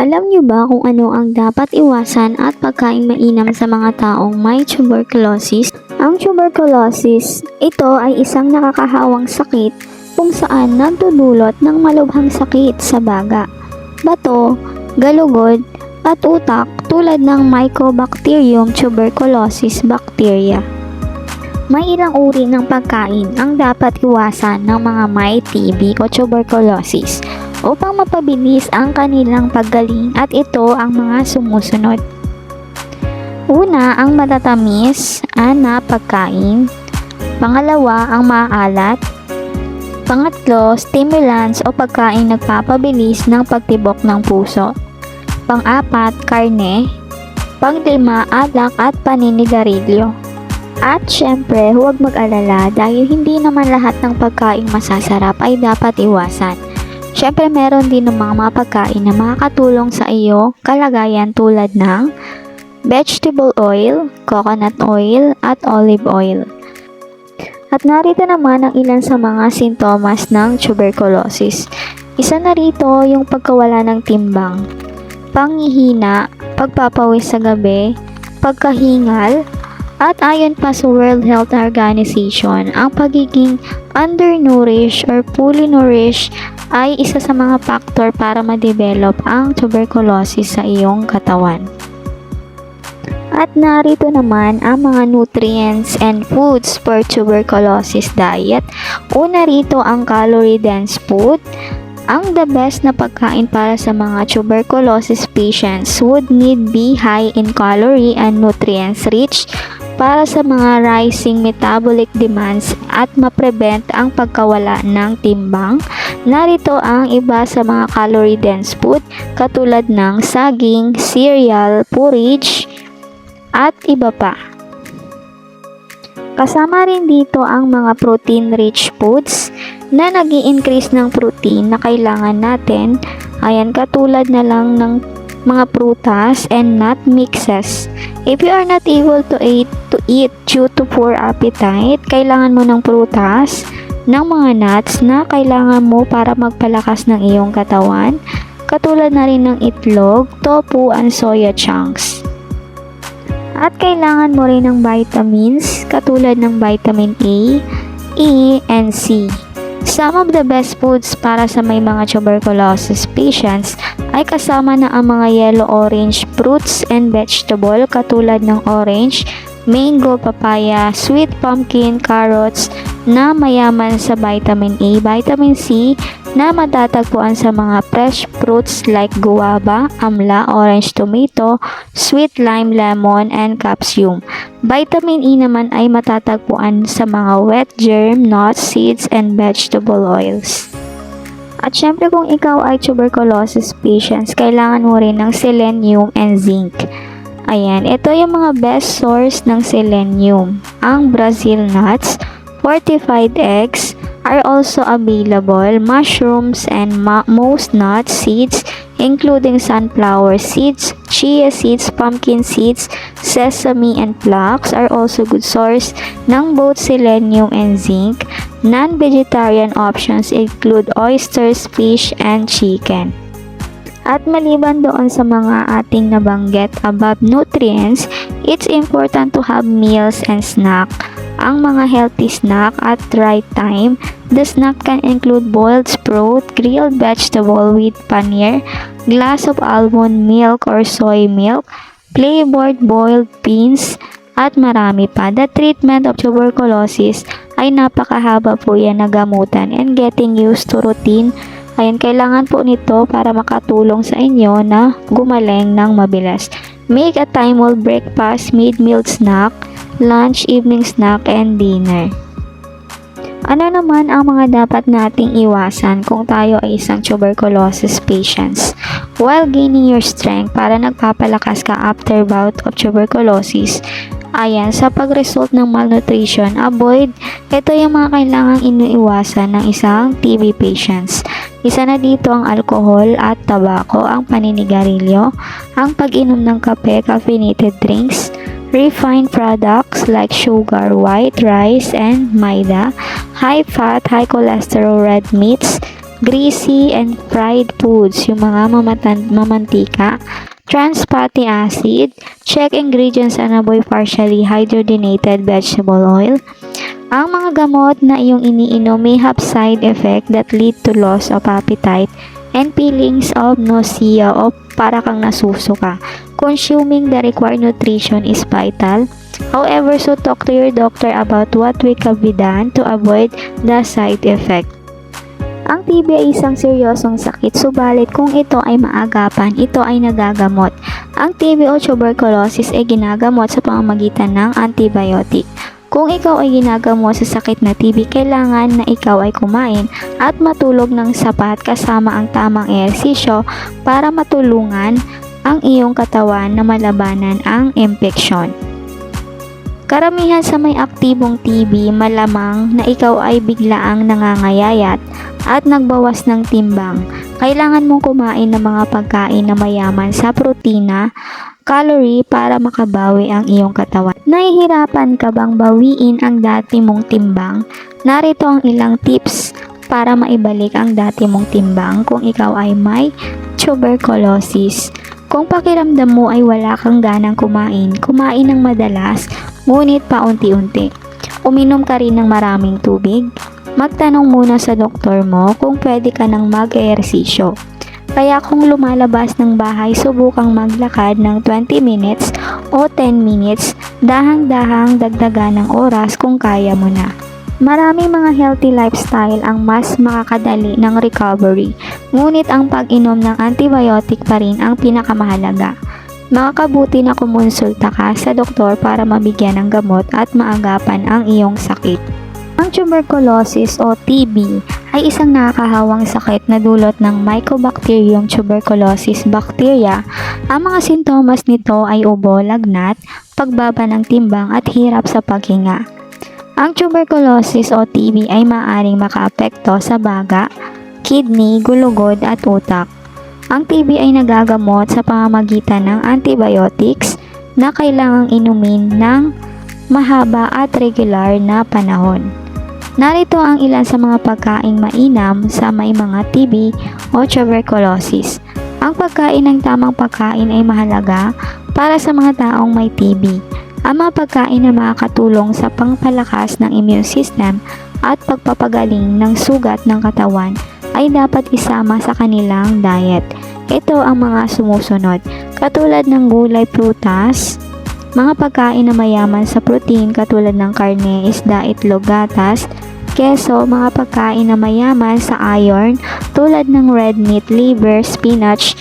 Alam niyo ba kung ano ang dapat iwasan at pagkain mainam sa mga taong may tuberculosis? Ang tuberculosis, ito ay isang nakakahawang sakit kung saan nagdudulot ng malubhang sakit sa baga, bato, galugod, at utak tulad ng Mycobacterium tuberculosis bacteria. May ilang uri ng pagkain ang dapat iwasan ng mga may TB o tuberculosis upang mapabilis ang kanilang paggaling at ito ang mga sumusunod. Una, ang matatamis na pagkain. Pangalawa, ang maalat. Pangatlo, stimulants o pagkain nagpapabilis ng pagtibok ng puso. Pang-apat, karne. Panglima, alak at paninigarilyo. At syempre, huwag mag-alala dahil hindi naman lahat ng pagkain masasarap ay dapat iwasan. Syempre, meron din ng mga pagkain na makakatulong sa iyo kalagayan tulad ng vegetable oil, coconut oil, at olive oil. At narito naman ang ilan sa mga sintomas ng tuberculosis. Isa na rito yung pagkawala ng timbang, pangihina, pagpapawis sa gabi, pagkahingal, at ayon pa sa World Health Organization, ang pagiging undernourished or fully nourished ay isa sa mga factor para ma-develop ang tuberculosis sa iyong katawan. At narito naman ang mga nutrients and foods for tuberculosis diet. Una rito ang calorie-dense food. Ang the best na pagkain para sa mga tuberculosis patients would need be high in calorie and nutrients rich para sa mga rising metabolic demands at ma-prevent ang pagkawala ng timbang. Narito ang iba sa mga calorie-dense food katulad ng saging, cereal, porridge, at iba pa. Kasama rin dito ang mga protein-rich foods na nag increase ng protein na kailangan natin. Ayan, katulad na lang ng mga prutas and nut mixes. If you are not able to eat, to eat due to poor appetite, kailangan mo ng prutas, ng mga nuts na kailangan mo para magpalakas ng iyong katawan, katulad na rin ng itlog, tofu, and soya chunks. At kailangan mo rin ng vitamins katulad ng vitamin A, E, and C. Some of the best foods para sa may mga tuberculosis patients ay kasama na ang mga yellow-orange fruits and vegetable katulad ng orange, mango, papaya, sweet pumpkin, carrots na mayaman sa vitamin A, vitamin C na matatagpuan sa mga fresh fruits like guava, amla, orange tomato, sweet lime, lemon, and capsium. Vitamin E naman ay matatagpuan sa mga wet germ, nuts, seeds, and vegetable oils. At syempre kung ikaw ay tuberculosis patients, kailangan mo rin ng selenium and zinc. Ayan, ito yung mga best source ng selenium. Ang Brazil nuts, fortified eggs, are also available, mushrooms and most nuts, seeds, including sunflower seeds, chia seeds, pumpkin seeds, sesame and flax are also good source ng both selenium and zinc. Non-vegetarian options include oysters, fish, and chicken. At maliban doon sa mga ating nabanggit above nutrients, it's important to have meals and snack ang mga healthy snack at right time. The snack can include boiled sprout, grilled vegetable with paneer, glass of almond milk or soy milk, flavored boiled beans, at marami pa. The treatment of tuberculosis ay napakahaba po yan na gamutan and getting used to routine Ayan, kailangan po nito para makatulong sa inyo na gumaling ng mabilis. Make a time-old breakfast, mid-meal snack, lunch, evening snack, and dinner. Ano naman ang mga dapat nating iwasan kung tayo ay isang tuberculosis patients? While gaining your strength para nagpapalakas ka after bout of tuberculosis, ayan, sa pag-result ng malnutrition, avoid, ito yung mga kailangang iniiwasan ng isang TB patients. Isa na dito ang alcohol at tabako, ang paninigarilyo, ang pag-inom ng kape, caffeinated drinks, refined products like sugar, white rice, and maida, high fat, high cholesterol red meats, greasy and fried foods, yung mga mamantika, trans fatty acid, check ingredients and avoid partially hydrogenated vegetable oil. Ang mga gamot na iyong iniinom may have side effect that lead to loss of appetite and feelings of nausea o para kang nasusuka. Consuming the required nutrition is vital. However, so talk to your doctor about what we can be done to avoid the side effect. Ang TB ay isang seryosong sakit, subalit kung ito ay maagapan, ito ay nagagamot. Ang TB o tuberculosis ay ginagamot sa pamamagitan ng antibiotic. Kung ikaw ay ginagamot sa sakit na TB, kailangan na ikaw ay kumain at matulog ng sapat kasama ang tamang ehersisyo para matulungan ang iyong katawan na malabanan ang impeksyon. Karamihan sa may aktibong TB, malamang na ikaw ay biglaang nangangayayat at nagbawas ng timbang. Kailangan mong kumain ng mga pagkain na mayaman sa protina, calorie para makabawi ang iyong katawan. Nahihirapan ka bang bawiin ang dati mong timbang? Narito ang ilang tips para maibalik ang dati mong timbang kung ikaw ay may tuberculosis. Kung pakiramdam mo ay wala kang ganang kumain, kumain ng madalas, ngunit paunti-unti. Uminom ka rin ng maraming tubig. Magtanong muna sa doktor mo kung pwede ka nang mag-ehersisyo. Kaya kung lumalabas ng bahay, subukang maglakad ng 20 minutes o 10 minutes, dahang-dahang dagdagan ng oras kung kaya mo na. Maraming mga healthy lifestyle ang mas makakadali ng recovery, ngunit ang pag-inom ng antibiotic pa rin ang pinakamahalaga. Makakabuti na kumonsulta ka sa doktor para mabigyan ng gamot at maagapan ang iyong sakit. Ang tuberculosis o TB ay isang nakakahawang sakit na dulot ng Mycobacterium tuberculosis bacteria. Ang mga sintomas nito ay ubo, lagnat, pagbaba ng timbang at hirap sa paghinga. Ang tuberculosis o TB ay maaaring makaapekto sa baga, kidney, gulugod at utak. Ang TB ay nagagamot sa pamamagitan ng antibiotics na kailangang inumin ng mahaba at regular na panahon. Narito ang ilan sa mga pagkaing mainam sa may mga TB o tuberculosis. Ang pagkain ng tamang pagkain ay mahalaga para sa mga taong may TB. Ang mga pagkain na makakatulong sa pangpalakas ng immune system at pagpapagaling ng sugat ng katawan ay dapat isama sa kanilang diet. Ito ang mga sumusunod, katulad ng gulay prutas, mga pagkain na mayaman sa protein katulad ng karne, isda, itlog, gatas, keso, mga pagkain na mayaman sa iron tulad ng red meat, liver, spinach,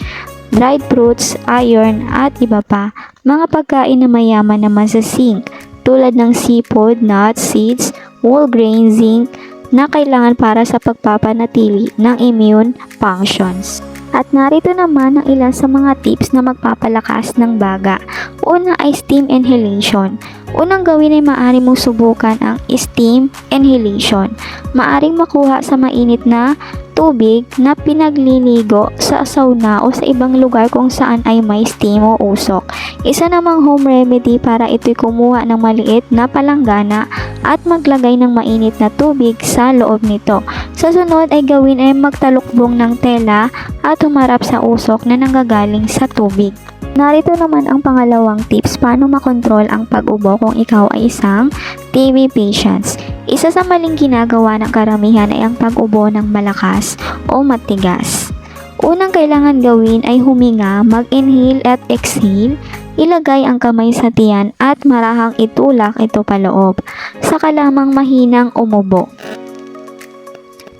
dried fruits, iron, at iba pa. Mga pagkain na mayaman naman sa zinc tulad ng seafood, nuts, seeds, whole grain, zinc na kailangan para sa pagpapanatili ng immune functions. At narito naman ang ilan sa mga tips na magpapalakas ng baga. Una ay steam inhalation. Unang gawin ay maaari mong subukan ang steam inhalation. Maaring makuha sa mainit na tubig na pinagliligo sa sauna o sa ibang lugar kung saan ay may steam o usok. Isa namang home remedy para ito'y kumuha ng maliit na palanggana at maglagay ng mainit na tubig sa loob nito. Sa sunod ay gawin ay magtalukbong ng tela at humarap sa usok na nanggagaling sa tubig. Narito naman ang pangalawang tips paano makontrol ang pag-ubo kung ikaw ay isang TB patients. Isa sa maling ginagawa ng karamihan ay ang pag-ubo ng malakas o matigas. Unang kailangan gawin ay huminga, mag-inhale at exhale, ilagay ang kamay sa tiyan at marahang itulak ito paloob. Saka lamang mahinang umubo.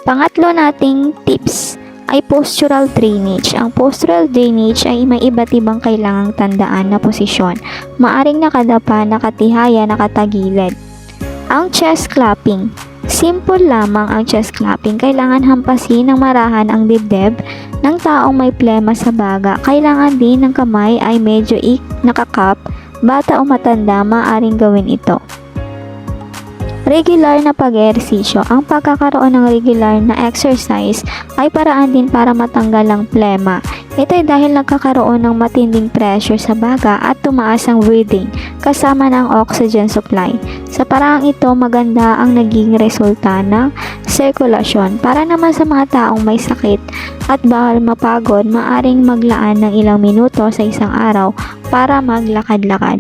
Pangatlo nating tips ay postural drainage. Ang postural drainage ay may iba't ibang kailangang tandaan na posisyon. Maaring nakadapa, nakatihaya, nakatagilid. Ang chest clapping. Simple lamang ang chest clapping. Kailangan hampasin ng marahan ang dibdib ng taong may plema sa baga. Kailangan din ng kamay ay medyo ik nakakap. Bata o matanda, maaring gawin ito. Regular na pag-ehersisyo. Ang pagkakaroon ng regular na exercise ay paraan din para matanggal ang plema. Ito ay dahil nagkakaroon ng matinding pressure sa baga at tumaas ang breathing kasama ng oxygen supply. Sa paraang ito, maganda ang naging resulta ng sirkulasyon. Para naman sa mga taong may sakit at bawal mapagod, maaring maglaan ng ilang minuto sa isang araw para maglakad-lakad.